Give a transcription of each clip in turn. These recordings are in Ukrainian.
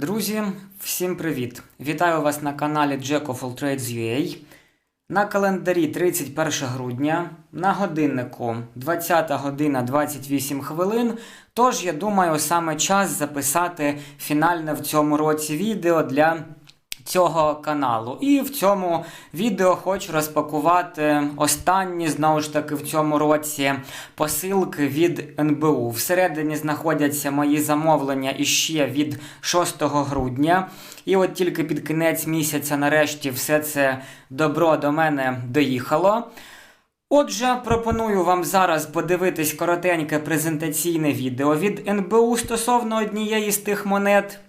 Друзі, всім привіт! Вітаю вас на каналі Jack of All Trades UA. На календарі 31 грудня, на годиннику 20 година 28 хвилин. Тож, я думаю, саме час записати фінальне в цьому році відео для цього каналу. І в цьому відео хочу розпакувати останні, знову ж таки, в цьому році посилки від НБУ. Всередині знаходяться мої замовлення іще від 6 грудня. І от тільки під кінець місяця, нарешті, все це добро до мене доїхало. Отже, пропоную вам зараз подивитись коротеньке презентаційне відео від НБУ стосовно однієї з тих монет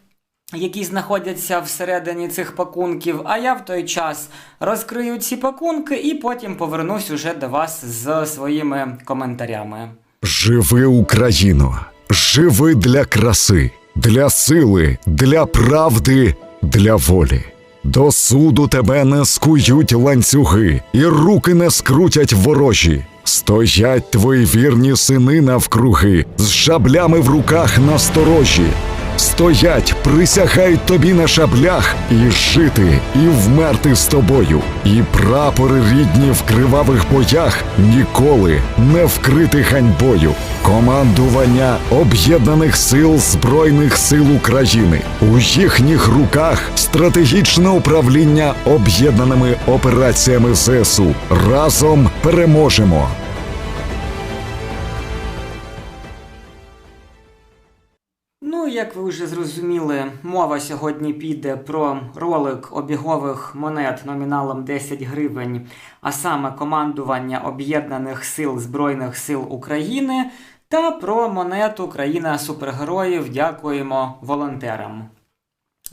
які знаходяться всередині цих пакунків. А я в той час розкрию ці пакунки і потім повернусь уже до вас з своїми коментарями. Живи Україно, живи для краси, для сили, для правди, для волі. До суду тебе не скують ланцюги, і руки не скрутять ворожі. Стоять твої вірні сини навкруги, з шаблями в руках насторожі. Стоять, присягають тобі на шаблях і жити, і вмерти з тобою. І прапори рідні в кривавих боях ніколи не вкрити ганьбою. Командування об'єднаних сил Збройних сил України у їхніх руках стратегічне управління об'єднаними операціями ЗСУ. Разом переможемо. Як ви вже зрозуміли, мова сьогодні піде про ролик обігових монет номіналом 10 гривень, а саме командування Об'єднаних сил Збройних сил України та про монету Країна супергероїв. Дякуємо волонтерам.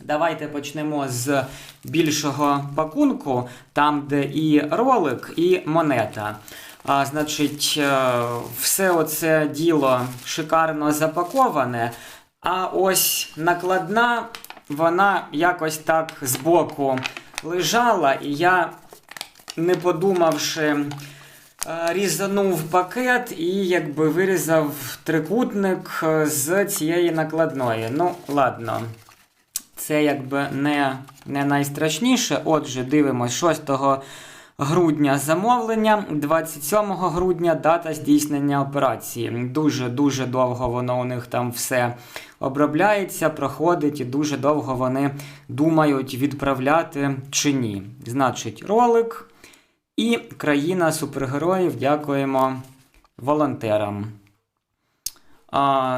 Давайте почнемо з більшого пакунку, там, де і ролик, і монета. А, Значить, е, все оце діло шикарно запаковане. А ось накладна, вона якось так збоку лежала, і я, не подумавши, е, різанув пакет і якби вирізав трикутник е, з цієї накладної. Ну, ладно. Це якби не, не найстрашніше. Отже, дивимось 6 грудня замовлення, 27 грудня дата здійснення операції. Дуже-дуже довго воно у них там все обробляється, проходить, і дуже довго вони думають, відправляти чи ні. Значить, ролик і країна супергероїв. Дякуємо волонтерам.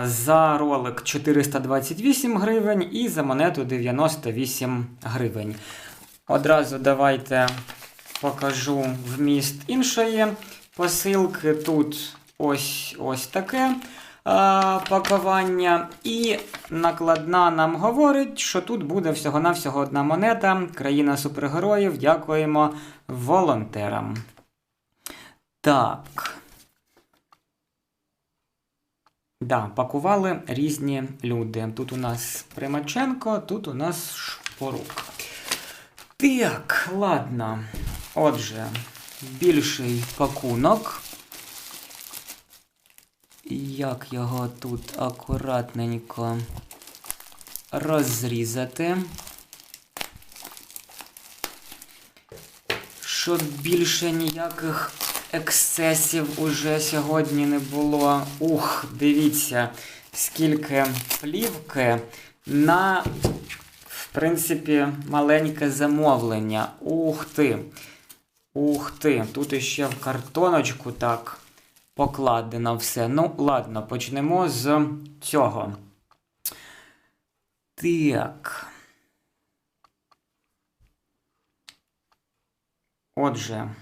За ролик 428 гривень і за монету 98 гривень. Одразу давайте покажу вміст іншої посилки. Тут ось ось таке а, пакування. І накладна нам говорить, що тут буде всього-навсього одна монета. Країна супергероїв. Дякуємо волонтерам. Так. Да, пакували різні люди. Тут у нас Примаченко, тут у нас Шпорук. Так, ладно. Отже, більший пакунок. Як його тут акуратненько розрізати? Щоб більше ніяких ексцесів уже сьогодні не було. Ух, дивіться, скільки плівки на, в принципі, маленьке замовлення. Ух ти! Ух ти! Тут іще в картоночку так покладено все. Ну, ладно, почнемо з цього. Так. Отже.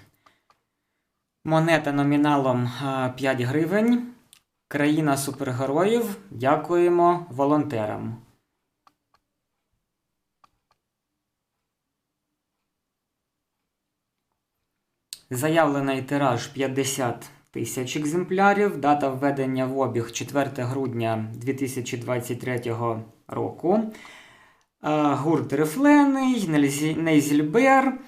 Монета номіналом 5 гривень. Країна супергероїв. Дякуємо волонтерам. Заявлений тираж 50 тисяч екземплярів. Дата введення в обіг 4 грудня 2023 року. Гурт Рифлений, Нейзільбер.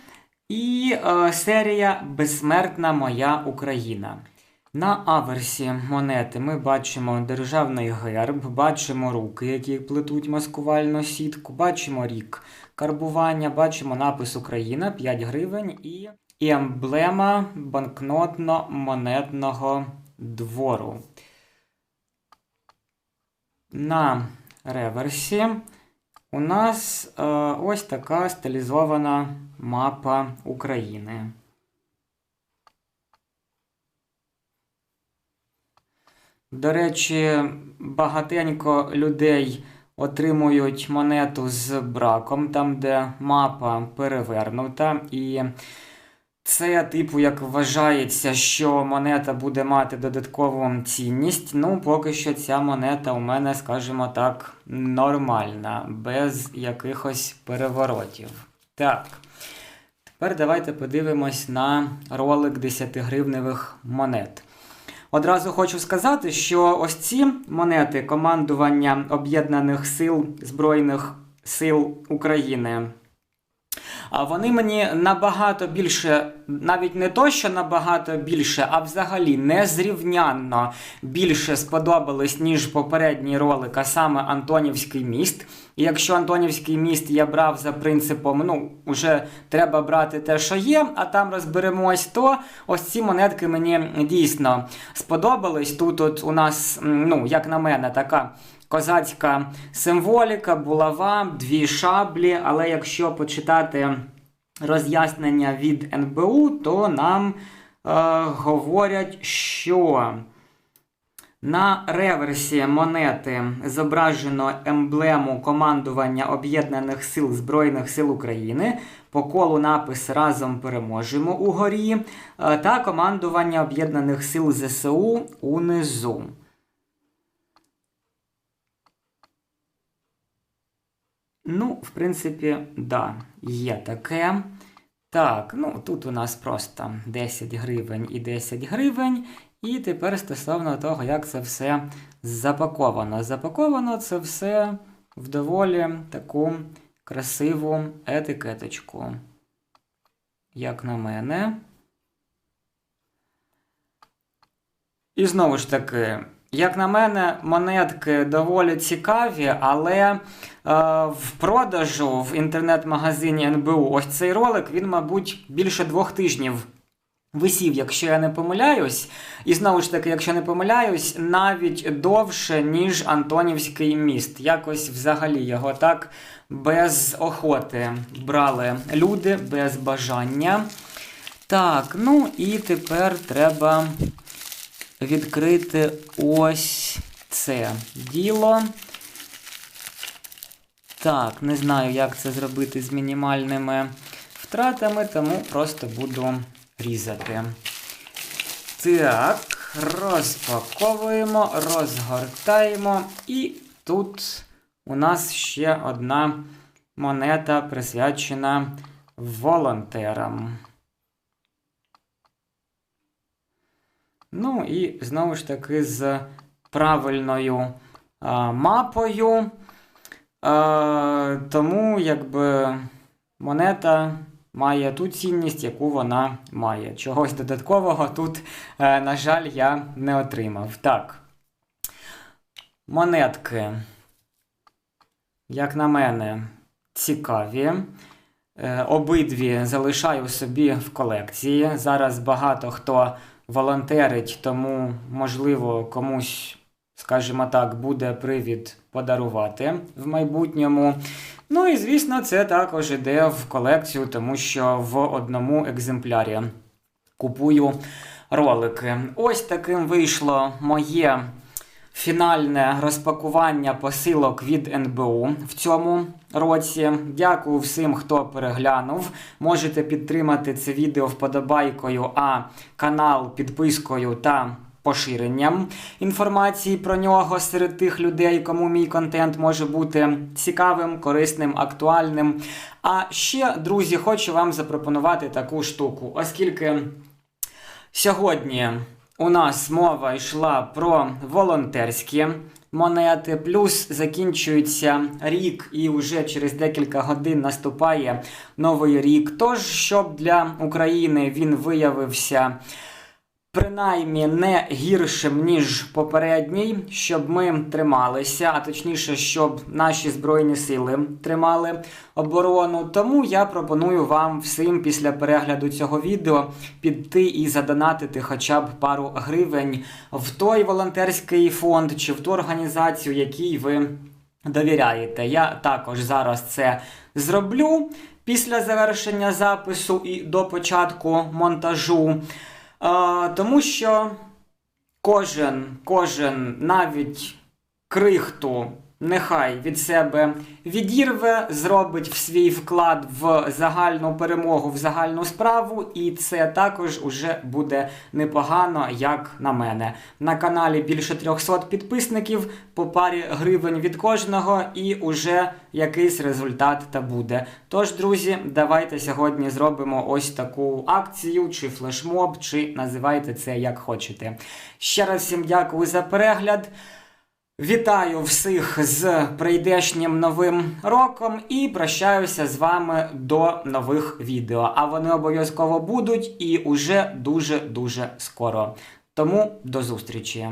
І е, серія Безсмертна моя Україна. На аверсі монети ми бачимо державний герб, бачимо руки, які плетуть маскувальну сітку, бачимо рік карбування, бачимо напис Україна 5 гривень і, і емблема банкнотно-монетного двору. На реверсі у нас е, ось така стилізована мапа України. До речі, багатенько людей отримують монету з браком, там, де мапа перевернута. І це, типу, як вважається, що монета буде мати додаткову цінність. Ну, поки що ця монета у мене, скажімо так, нормальна, без якихось переворотів. Так. Тепер давайте подивимось на ролик 10-гривневих монет. Одразу хочу сказати, що ось ці монети командування Об'єднаних сил Збройних сил України. Вони мені набагато більше, навіть не то, що набагато більше, а взагалі незрівнянно більше сподобались, ніж попередній ролик, а саме Антонівський міст. І якщо Антонівський міст я брав за принципом, ну, вже треба брати те, що є, а там розберемось, то ось ці монетки мені дійсно сподобались. Тут от у нас, ну, як на мене, така козацька символіка, булава, дві шаблі. Але якщо почитати роз'яснення від НБУ, то нам е, говорять, що на реверсі монети зображено емблему командування Об'єднаних сил Збройних сил України. По колу напис Разом переможемо угорі е, та командування Об'єднаних сил ЗСУ унизу. Ну, в принципі, да, є таке. Так, ну тут у нас просто 10 гривень і 10 гривень. І тепер стосовно того, як це все запаковано. Запаковано це все в доволі таку красиву етикеточку. Як на мене. І знову ж таки, як на мене, монетки доволі цікаві, але е, в продажу в інтернет-магазині НБУ ось цей ролик, він, мабуть, більше двох тижнів висів, якщо я не помиляюсь. І знову ж таки, якщо не помиляюсь, навіть довше, ніж Антонівський міст. Якось взагалі його так без охоти брали люди, без бажання. Так, ну і тепер треба відкрити ось це діло. Так, не знаю, як це зробити з мінімальними втратами, тому просто буду різати. Так, розпаковуємо, розгортаємо. І тут у нас ще одна монета присвячена волонтерам. Ну і знову ж таки з правильною а, мапою. А, тому якби монета має ту цінність, яку вона має. Чогось додаткового тут, е, на жаль, я не отримав. Так. Монетки, як на мене, цікаві. Е, Обидві залишаю собі в колекції. Зараз багато хто волонтерить, тому, можливо, комусь, скажімо так, буде привід подарувати в майбутньому. Ну і звісно, це також іде в колекцію, тому що в одному екземплярі купую ролики. Ось таким вийшло моє фінальне розпакування посилок від НБУ в цьому році. Дякую всім, хто переглянув. Можете підтримати це відео вподобайкою, а канал підпискою та поширенням інформації про нього серед тих людей, кому мій контент може бути цікавим, корисним, актуальним. А ще, друзі, хочу вам запропонувати таку штуку, оскільки сьогодні у нас мова йшла про волонтерські монети, плюс закінчується рік, і вже через декілька годин наступає новий рік. Тож, щоб для України він виявився принаймні не гіршим, ніж попередній, щоб ми трималися, а точніше, щоб наші збройні сили тримали оборону. Тому я пропоную вам всім після перегляду цього відео піти і задонатити хоча б пару гривень в той волонтерський фонд чи в ту організацію, якій ви довіряєте. Я також зараз це зроблю після завершення запису і до початку монтажу. Е, тому що кожен, кожен навіть крихту нехай від себе відірве, зробить свій вклад в загальну перемогу, в загальну справу, і це також уже буде непогано, як на мене. На каналі більше 300 підписників, по парі гривень від кожного, і уже якийсь результат та буде. Тож, друзі, давайте сьогодні зробимо ось таку акцію, чи флешмоб, чи називайте це як хочете. Ще раз всім дякую за перегляд. Вітаю всіх з прийдешнім новим роком і прощаюся з вами до нових відео. А вони обов'язково будуть і уже дуже-дуже скоро. Тому до зустрічі!